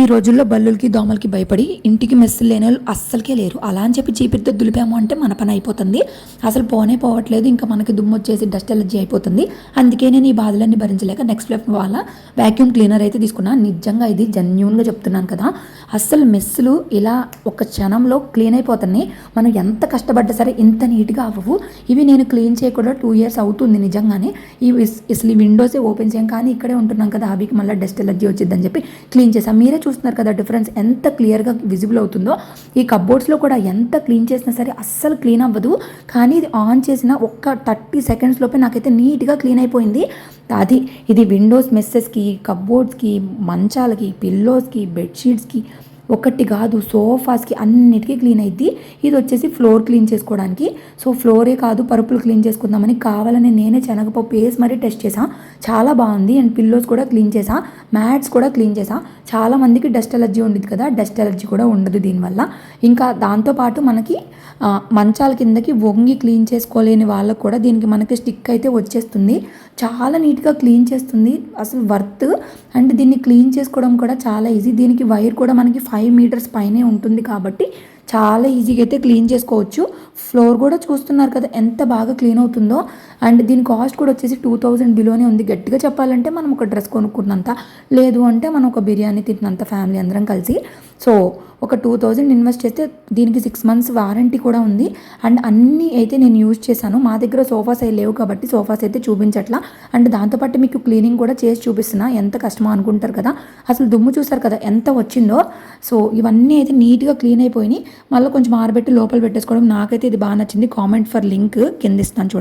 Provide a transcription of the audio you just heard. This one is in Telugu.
ఈ రోజుల్లో బల్లులకి దోమలకి భయపడి ఇంటికి మెస్సులు లేని వాళ్ళు అస్సలకే లేరు. అలా అని చెప్పి చీపిరితో దులిపాము అంటే మన పని అయిపోతుంది. అసలు పోనే పోవట్లేదు. ఇంకా మనకి దుమ్ము వచ్చేసి డస్ట్ ఎలర్జీ అయిపోతుంది. అందుకే నేను ఈ బాధలన్నీ భరించలేక నెక్స్ట్ లెఫ్ట్ వాళ్ళ వ్యాక్యూమ్ క్లీనర్ అయితే తీసుకున్నాను నిజంగా ఇది జెన్యున్గా చెప్తున్నాను కదా. అస్సలు మెస్సులు ఇలా ఒక క్షణంలో క్లీన్ అయిపోతున్నాయి. మనం ఎంత కష్టపడ్డా సరే ఇంత నీట్గా అవ్వవు. ఇవి నేను క్లీన్ చేయకుండా టూ ఇయర్స్ అవుతుంది నిజంగానే. ఈ అసలు ఈ విండోసే ఓపెన్ చేయం కానీ ఇక్కడే ఉంటున్నాం కదా. అవికి మళ్ళీ డస్ట్ ఎలర్జీ వచ్చిందని చెప్పి క్లీన్ చేసాం మీరే చూస్తున్నారు కదా డిఫరెన్స్ ఎంత క్లియర్గా విజిబుల్ అవుతుందో. ఈ కబోర్డ్స్లో కూడా ఎంత క్లీన్ చేసినా సరే అస్సలు క్లీన్ అవ్వదు. కానీ ఇది ఆన్ చేసిన ఒక్క థర్టీ సెకండ్స్ లోపే నాకైతే నీట్గా క్లీన్ అయిపోయింది. అది ఇది విండోస్ మెస్సెస్కి కబోర్డ్స్కి మంచాలకి పిల్లోస్కి బెడ్షీట్స్కి ఒకటి కాదు సోఫాస్కి అన్నిటికీ క్లీన్ అయింది ఇది వచ్చేసి ఫ్లోర్ క్లీన్ చేసుకోవడానికి. సో ఫ్లోరే కాదు పరుపులు క్లీన్ చేసుకుందామని కావాలని నేనే శనగపప్పు వేసి మరీ టెస్ట్ చేసా చాలా బాగుంది. అండ్ పిల్లోస్ కూడా క్లీన్ చేసా మ్యాట్స్ కూడా క్లీన్ చేసా చాలా మందికి డస్ట్ ఎలర్జీ ఉండేది కదా డస్ట్ ఎలర్జీ కూడా ఉండదు దీనివల్ల. ఇంకా దాంతోపాటు మనకి మంచాల కిందకి వంగి క్లీన్ చేసుకోలేని వాళ్ళకు కూడా దీనికి మనకి స్టిక్ అయితే వచ్చేస్తుంది. చాలా నీట్గా క్లీన్ చేస్తుంది. అసలు వర్త్. అండ్ దీన్ని క్లీన్ చేసుకోవడం కూడా చాలా ఈజీ. దీనికి వైర్ కూడా మనకి ఫైవ్ మీటర్స్ పైనే ఉంటుంది కాబట్టి చాలా ఈజీగా అయితే క్లీన్ చేసుకోవచ్చు. ఫ్లోర్ కూడా చూస్తున్నారు కదా ఎంత బాగా క్లీన్ అవుతుందో. అండ్ దీని కాస్ట్ కూడా వచ్చేసి టూ థౌజండ్ బిలోనే ఉంది. గట్టిగా చెప్పాలంటే మనం ఒక డ్రెస్ కొనుక్కున్నంత లేదు అంటే మనం ఒక బిర్యానీ తిన్నంత ఫ్యామిలీ అందరం కలిసి. సో ఒక టూ థౌజండ్ ఇన్వెస్ట్ చేస్తే దీనికి సిక్స్ మంత్స్ వారంటీ కూడా ఉంది. అండ్ అన్నీ అయితే నేను యూజ్ చేశాను. మా దగ్గర సోఫాస్ అవి లేవు కాబట్టి సోఫాస్ అయితే చూపించట్లా. అండ్ దాంతోపాటు మీకు క్లీనింగ్ కూడా చేసి చూపిస్తున్నా. ఎంత కష్టమో అనుకుంటారు కదా. అసలు దుమ్ము చూసారు కదా ఎంత వచ్చిందో. సో ఇవన్నీ అయితే నీట్గా క్లీన్ అయిపోయినాయి. మళ్ళీ కొంచెం ఆరబెట్టి లోపల పెట్టేసుకోవడం నాకైతే ఇది బాగా నచ్చింది. కామెంట్ ఫర్ లింక్ కింద ఇస్తాను చూడండి.